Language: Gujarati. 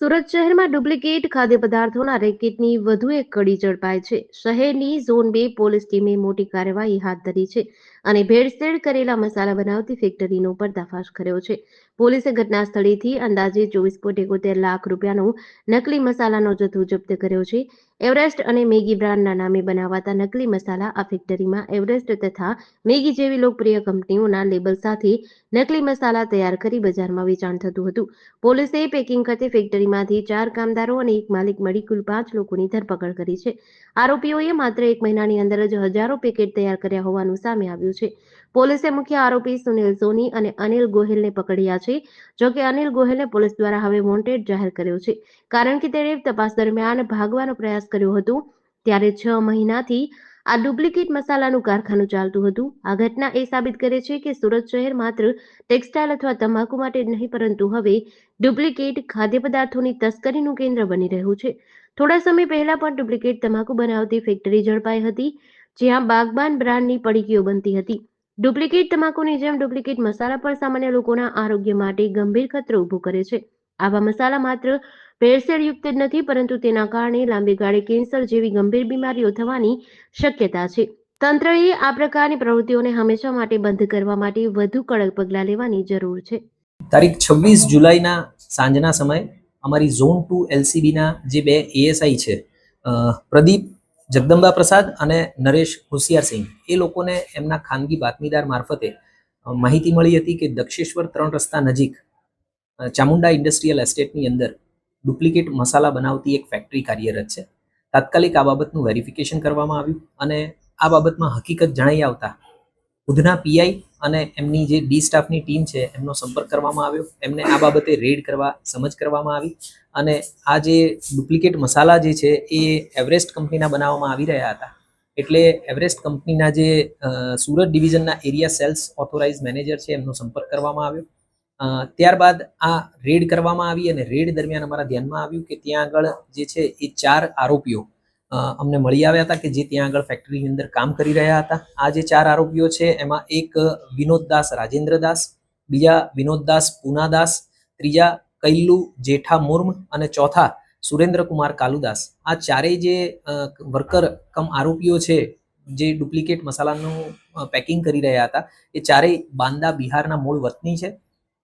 સુરત શહેરમાં ડુપ્લિકેટ ખાદ્ય પદાર્થોના રેકેટની વધુ એક કડી ઝડપાય છે. શહેરની ઝોન બે પોલીસ ટીમે મોટી કાર્યવાહી હાથ ધરી છે. અને ભેળસેળ કરેલા મસાલા બનાવતી ફેક્ટરીનો પર્દાફાશ કર્યો છે. પોલીસે ઘટના સ્થળેથી અંદાજે ચોવીસ પોઈન્ટ એકોતેર લાખ રૂપિયાનો નકલી મસાલાનો જથ્થો જપ્ત કર્યો છે. એવરેસ્ટ અને મેગી બ્રાન્ડના નામે બનાવાતા નકલી મસાલા આ ફેક્ટરીમાં એવરેસ્ટ તથા મેગી જેવી લોકપ્રિય કંપનીઓના લેબલ સાથે નકલી મસાલા તૈયાર કરી બજારમાં વેચાણ થતું હતું. પોલીસે પેકિંગ કરતી ફેક્ટરીમાંથી ચાર કામદારો અને એક માલિક મળી કુલ પાંચ લોકોની ધરપકડ કરી છે. આરોપીઓએ માત્ર એક મહિનાની અંદર જ હજારો પેકેટ તૈયાર કર્યા હોવાનું સામે આવ્યું છે. પોલીસે મુખ્ય આરોપી સુનિલ સોની અને અનિલ ગોહિલને પકડ્યા છે. જોકે અનિલ ગોહિલને પોલીસ દ્વારા હવે વોન્ટેડ જાહેર કર્યો છે. કારણ કે તેણે તપાસ દરમિયાન ભાગવાનો પ્રયાસ કર્યો હતો. ત્યારે છ મહિનાથી આ ડુપ્લિકેટ મસાલાનું કારખાનું ચાલતું હતું. આ ઘટના એ સાબિત કરે છે કે સુરત શહેર માત્ર ટેક્સટાઇલ અથવા તમાકુ માટે નહીં, પરંતુ હવે ડુપ્લિકેટ ખાદ્ય પદાર્થોની તસ્કરીનું કેન્દ્ર બની રહ્યું છે. થોડા સમય પહેલા પણ ડુપ્લિકેટ તમાકુ બનાવતી ફેક્ટરી ઝડપાઈ હતી. જ્યાં બાગબાન બ્રાન્ડની પડીકીઓ બનતી હતી. ડુપ્લિકેટ તમાકુની જેમ ડુપ્લિકેટ મસાલા પણ સામાન્ય લોકોના આરોગ્ય માટે ગંભીર ખતરો ઊભો કરે છે. આવા મસાલા માત્ર ભેળસેળયુક્ત જ નથી, પરંતુ તેના કારણે લાંબી ગાળે કેન્સર જેવી ગંભીર બીમારીઓ થવાની શક્યતા છે. તંત્રએ આ પ્રકારની પ્રવૃત્તિઓને હંમેશા માટે બંધ કરવા માટે વધુ કડક પગલાં લેવાની જરૂર છે. તારીખ છવ્વીસ જુલાઈના સાંજના સમયે અમારી ઝોન ટુ એલસીબીના જે બે એએસઆઈ છે પ્રદીપ જગદંબા પ્રસાદ અને નરેશ હોશિયારસિંહ એ લોકોને એમના ખાનગી બાતમીદાર મારફતે માહિતી મળી હતી કે દક્ષેશ્વર ત્રણ રસ્તા નજીક ચામુંડા ઇન્ડસ્ટ્રીયલ એસ્ટેટની અંદર ડુપ્લિકેટ મસાલા બનાવતી એક ફેક્ટરી કાર્યરત છે. તાત્કાલિક આ બાબતનું વેરિફિકેશન કરવામાં આવ્યું અને આ બાબતમાં હકીકત જણાઈ આવતા ઉધના પીઆઈ અને એમની જે ડી સ્ટાફની ટીમ છે, એમનો સંપર્ક કરવામાં આવ્યો. એમને આ બાબતે રેડ કરવા, સમજ કરવામાં આવી. અને આ જે ડુપ્લિકેટ મસાલા જે છે, એ એવરેસ્ટ કંપનીના બનાવવામાં આવી રહ્યા હતા. એટલે એવરેસ્ટ કંપનીના જે સુરત ડિવિઝનના એરિયા સેલ્સ ઓથોરાઇઝ મેનેજર છે, એમનો સંપર્ક કરવામાં આવ્યો. ત્યારબાદ આ રેડ કરવામાં આવી અને રેડ દરમિયાન અમારા ધ્યાનમાં આવ્યું કે ત્યાં આગળ જે છે, એ ચાર આરોપીઓ અમને મળી આવ્યા હતા કે જે ત્યાં આગળ ફેક્ટરીની અંદર કામ કરી રહ્યા હતા. આ જે ચાર આરોપીઓ છે, એમાં એક વિનોદદાસ રાજેન્દ્રદાસ બીજા વિનોદદાસ પૂનાદાસ ત્રીજા કૈલ્લુ જેઠા મુર્મ અને ચોથા સુરેન્દ્રકુમાર કાલુદાસ આ ચારેય જે વર્કર કમ આરોપીઓ છે, જે ડુપ્લિકેટ મસાલાનું પેકિંગ કરી રહ્યા હતા, એ ચારેય બાંદા બિહારના મૂળ વતની છે.